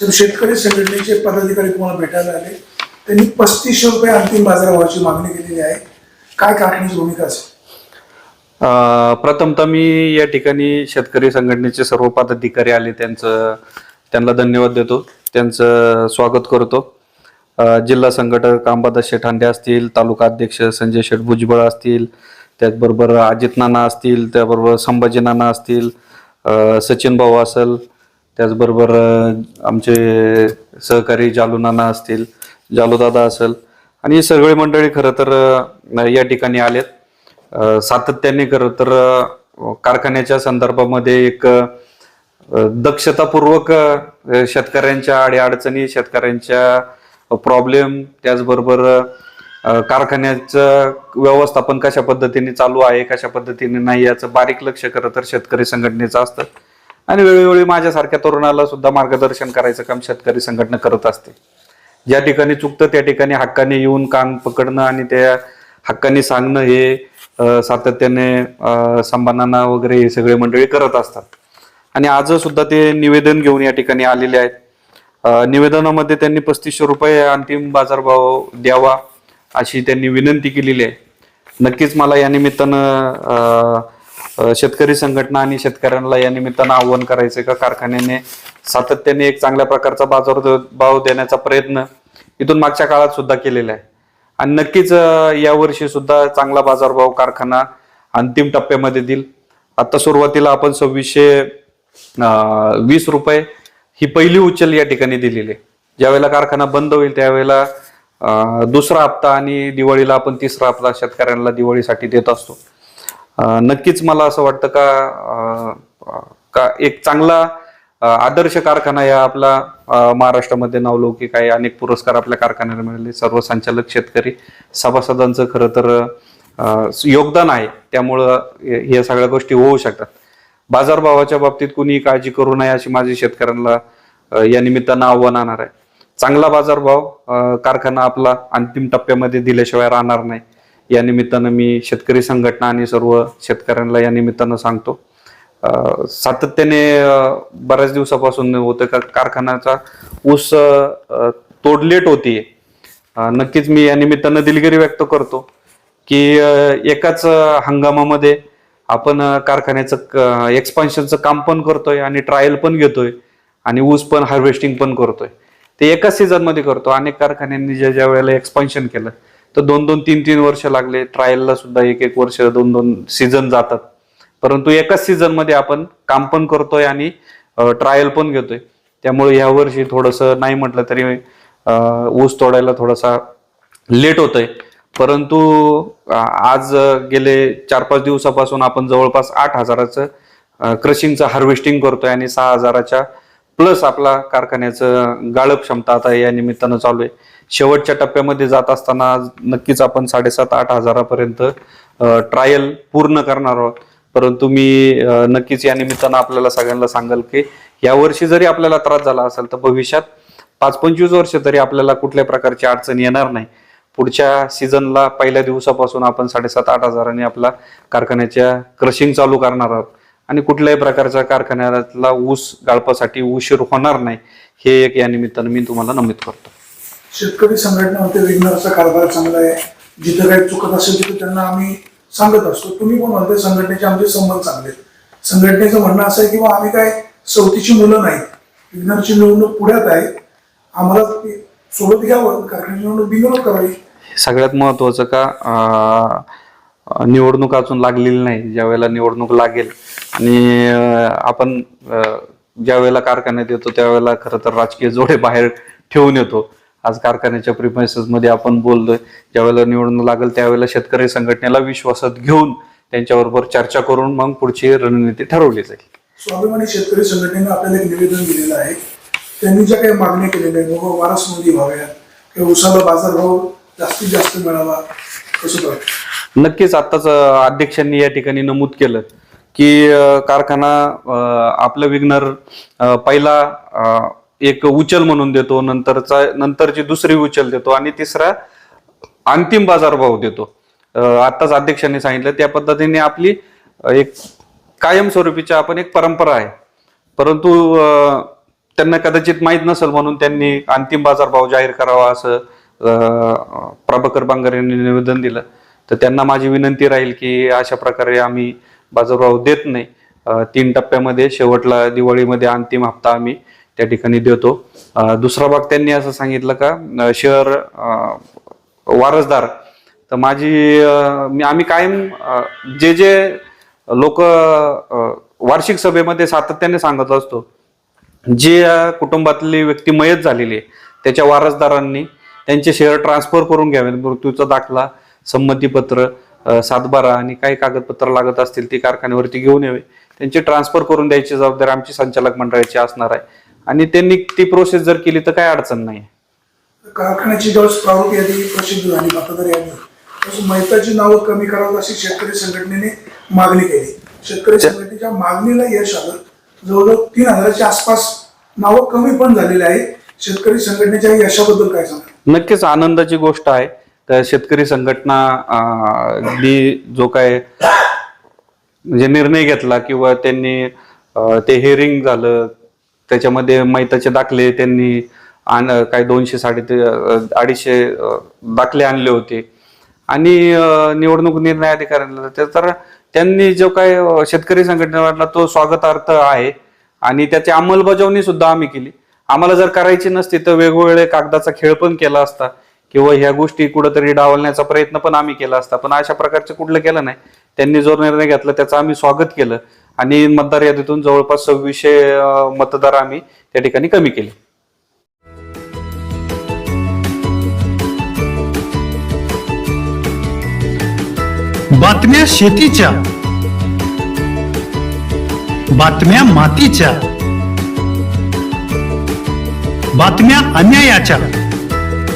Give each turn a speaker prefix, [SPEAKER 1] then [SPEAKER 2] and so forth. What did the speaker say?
[SPEAKER 1] तर शेतकरी संघटनेचे पदाधिकारी तुम्हाला भेटायला आले. त्यांनी पस्तीसशे रुपये अंतिम बाजारभावाची मागणी केलेली आहे. काय कारखान्याची भूमिका असेल?
[SPEAKER 2] प्रथमतः मी या ठिकाणी शेतकरी संघटनेचे सर्व पदाधिकारी आले त्यांचं त्यांना धन्यवाद देतो. त्यांचं स्वागत करतो. जिल्हा संघटक अंबादास शेठांडे असतील तालुका अध्यक्ष संजय शेठ भुजबळ असतील त्याचबरोबर अजित नाना असतील त्याबरोबर संभाजी नाना असतील सचिन भाऊ असेल त्याचबरोबर आमचे सहकारी जालू नाना असतील जालू दादा असेल आणि सगळे मंडळी खरं तर या ठिकाणी आलेत. सातत्याने खरं तर कारखान्याच्या संदर्भामध्ये एक दक्षतापूर्वक शेतकऱ्यांच्या अडीअडचणी शेतकऱ्यांच्या प्रॉब्लेम त्याचबरोबर कारखान्याचं व्यवस्थापन कशा पद्धतीने चालू आहे कशा पद्धतीने नाही याचं बारीक लक्ष खरं तर शेतकरी संघटनेचं असतं. आणि वेळोवेळी माझ्यासारख्या तरुणाला सुद्धा मार्गदर्शन करायचं काम शेतकरी संघटना करत असते. ज्या ठिकाणी चुकतं त्या ठिकाणी हक्काने येऊन कान पकडणं आणि त्या हक्काने सांगणं हे सातत्याने संबंधांना वगैरे हे सगळे मंडळी करत असतात. आणि आज सुद्धा ते निवेदन घेऊन या ठिकाणी आलेले आहेत. निवेदनामध्ये त्यांनी पस्तीसशे रुपये अंतिम बाजारभाव द्यावा अशी त्यांनी विनंती केलेली आहे. नक्कीच मला या निमित्तानं शेतकरी संघटना आणि शेतकऱ्यांना या निमित्तानं आव्हान करायचं का? कारखान्याने सातत्याने एक चांगल्या प्रकारचा बाजार भाव देण्याचा प्रयत्न इथून मागच्या काळात सुद्धा केलेला आहे. आणि नक्कीच यावर्षी सुद्धा चांगला बाजारभाव कारखाना अंतिम टप्प्यामध्ये देईल. आता सुरुवातीला आपण सव्वीसशे वीस रुपये ही पहिली उचल या ठिकाणी दिलेली आहे. ज्यावेळेला कारखाना बंद होईल त्यावेळेला दुसरा हप्ता आणि दिवाळीला आपण तिसरा हप्ता शेतकऱ्यांना दिवाळीसाठी देत असतो. नक्कीच मला असं वाटतं का का एक चांगला आदर्श कारखाना या आपला महाराष्ट्रामध्ये नावलौकिक आहे. अनेक पुरस्कार आपल्या कारखान्याला मिळाले. सर्व संचालक शेतकरी सभासदांचं खरं तर योगदान आहे. त्यामुळं या सगळ्या गोष्टी होऊ शकतात. बाजारभावाच्या बाबतीत कुणी काळजी करू नये अशी माझी शेतकऱ्यांना या निमित्तानं आव्हान आणणार आहे. चांगला बाजारभाव कारखाना आपला अंतिम टप्प्यामध्ये दिल्याशिवाय राहणार नाही. या निमित्तानं मी शेतकरी संघटना आणि सर्व शेतकऱ्यांना या निमित्तानं सांगतो. सातत्याने बऱ्याच दिवसापासून होतं का कारखान्याचा ऊस तोडलेट होती. नक्कीच मी या निमित्तानं दिलगिरी व्यक्त करतो की एकाच हंगामामध्ये आपण कारखान्याचं एक्सपान्शनचं काम पण करतोय आणि ट्रायल पण घेतोय आणि ऊस पण हार्वेस्टिंग पण करतोय. ते एकाच सीझनमध्ये करतो. अनेक कारखान्यांनी ज्या ज्या वेळेला एक्सपान्शन केलं तर दोन दोन तीन तीन वर्ष लागले. ट्रायलला सुद्धा एक एक वर्ष दोन दोन सीझन जातात. परंतु एकाच सीझनमध्ये आपण काम पण करतोय आणि ट्रायल पण घेतोय. त्यामुळे ह्या वर्षी थोडंसं नाही म्हटलं तरी ऊस तोडायला थोडासा लेट होतोय. परंतु आज गेले चार पाच दिवसापासून आपण जवळपास आठ हजाराचं क्रशिंगचं हार्वेस्टिंग करतोय आणि सहा हजाराच्या प्लस आपला कारखान्याचं गाळप क्षमता आता या निमित्तानं चालू आहे. शेवटच्या टप्प्यामध्ये जात असताना आज नक्कीच आपण साडेसात आठ हजारापर्यंत ट्रायल पूर्ण करणार आहोत. परंतु मी नक्कीच या निमित्तानं आपल्याला सगळ्यांना सांगाल की यावर्षी जरी आपल्याला त्रास झाला असेल तर भविष्यात पाच पंचवीस वर्ष तरी आपल्याला कुठल्या प्रकारची अडचण येणार नाही. पुढच्या सीझनला पहिल्या दिवसापासून आपण साडेसात आठ हजारांनी आपला कारखान्याच्या क्रशिंग चालू करणार आहोत. आणि कुठल्याही प्रकारच्या कारखान्याला ऊस गाळपासाठी उशीर होणार नाही हे एक या निमित्तानं मी तुम्हाला नमूद करतो.
[SPEAKER 1] शेतकरी संघटनेमध्ये विघ्नरचा कारभार चांगला आहे. जिथं काही चुकत असेल तिथं त्यांना आम्ही सांगत असतो. तुम्ही पण म्हणते संघटनेचे आमचे संबंध चांगले संघटनेचं म्हणणं असं आहे की बा आम्ही काय सवतीची मुलं नाहीत विघ्नरची निवडणूक पुढ्यात आहे. आम्हाला सोबत घ्यावं. कारखान्याची निवडणूक बिनविरोध करावी.
[SPEAKER 2] सगळ्यात महत्वाचं का निवडणूक अजून लागलेली नाही. ज्या वेळेला निवडणूक लागेल आणि आपण ज्या वेळेला कारखान्यात येतो त्यावेळेला खरं तर राजकीय जोडे बाहेर ठेवून येतो. आज कारखान्याच्या प्रिमायसेस मध्ये आपण बोललोय ज्या वेळेला निवडणूक लागेल त्यावेळेला शेतकरी संघटनेला विश्वासात घेऊन त्यांच्याबरोबर चर्चा करून मग पुढची रणनीती ठरवली जाईल.
[SPEAKER 1] स्वाभिमानी शेतकरी संघटनेनं आपल्याला एक निवेदन दिलेलं आहे. त्यांनी ज्या काही मागण्या केलेल्या आहेत बाबा वारस नोंदी व्हाव्यात. किंवा उसाला बाजारभाव जास्तीत जास्त मिळावा कसं काय
[SPEAKER 2] नक्कीच आत्ताच अध्यक्षांनी या ठिकाणी नमूद केलं की कारखाना आपलं विघ्नर पहिला एक उचल म्हणून देतो नंतरचा नंतरची दुसरी उचल देतो आणि तिसरा अंतिम बाजारभाव देतो. आत्ताच अध्यक्षांनी सांगितलं त्या पद्धतीने आपली एक कायमस्वरूपीची आपण एक परंपरा आहे. परंतु त्यांना कदाचित माहीत नसेल म्हणून त्यांनी अंतिम बाजारभाव जाहीर करावा असं प्रभाकर बांगर यांनी निवेदन दिलं. तर त्यांना माझी विनंती राहील की अशा प्रकारे आम्ही बाजारभाव देत नाही. तीन टप्प्यामध्ये शेवटला दिवाळीमध्ये अंतिम हप्ता आम्ही त्या ठिकाणी देतो. दुसरा भाग त्यांनी असं सांगितलं का शहर वारसदार. तर माझी मी आम्ही कायम जे जे लोक वार्षिक सभेमध्ये सातत्याने सांगत असतो जे कुटुंबातली व्यक्ती मयत झालेली आहे त्याच्या वारसदारांनी त्यांचे शेअर ट्रान्सफर करून घ्यावे मृत्यूचा दाखला संमतीपत्र सातबारा आणि काही कागदपत्र लागत असतील ती कारखान्यावरती घेऊन यावे. त्यांची ट्रान्सफर करून द्यायची जबाबदारी आमची संचालक मंडळाची असणार आहे. आणि त्यांनी ती प्रोसेस जर केली तर काय अडचण नाही.
[SPEAKER 1] कारखान्याची ज्यावेळेस प्रारूप यादी प्रसिद्ध झाली मतदार यादी. मैताची नावं कमी करावं अशी शेतकरी संघटनेने मागणी केली. शेतकरी संघटनेच्या मागणीला यश आलं. जवळजवळ तीन हजाराच्या आसपास नावं कमी पण झालेली आहे शेतकरी संघटनेच्या यशाबद्दल काय सांगा
[SPEAKER 2] नक्कीच आनंदाची गोष्ट आहे. तर शेतकरी संघटना जो काय म्हणजे निर्णय घेतला किंवा त्यांनी ते हेअरिंग झालं त्याच्यामध्ये मैताचे दाखले त्यांनी आण काय दोनशे साडे अडीचशे दाखले आणले होते. आणि निवडणूक निर्णय अधिकाऱ्यांना ते तर त्यांनी जो काय शेतकरी संघटनेला तो स्वागतार्थ आहे आणि त्याची अंमलबजावणी सुद्धा आम्ही केली. आम्हाला जर करायची नसती तर वेगवेगळे कागदाचा खेळ पण केला असता. किंवा ह्या गोष्टी कुठंतरी डावलण्याचा प्रयत्न पण आम्ही केला असता. पण अशा प्रकारचं कुठलं केलं नाही. त्यांनी जो निर्णय घेतला त्याचं आम्ही स्वागत केलं. आणि मतदार यादीतून जवळपास सव्वीसशे मतदार आम्ही त्या ठिकाणी कमी केले.
[SPEAKER 3] बातम्या शेतीच्या. बातम्या मातीच्या. बातम्या अन्यायाच्या.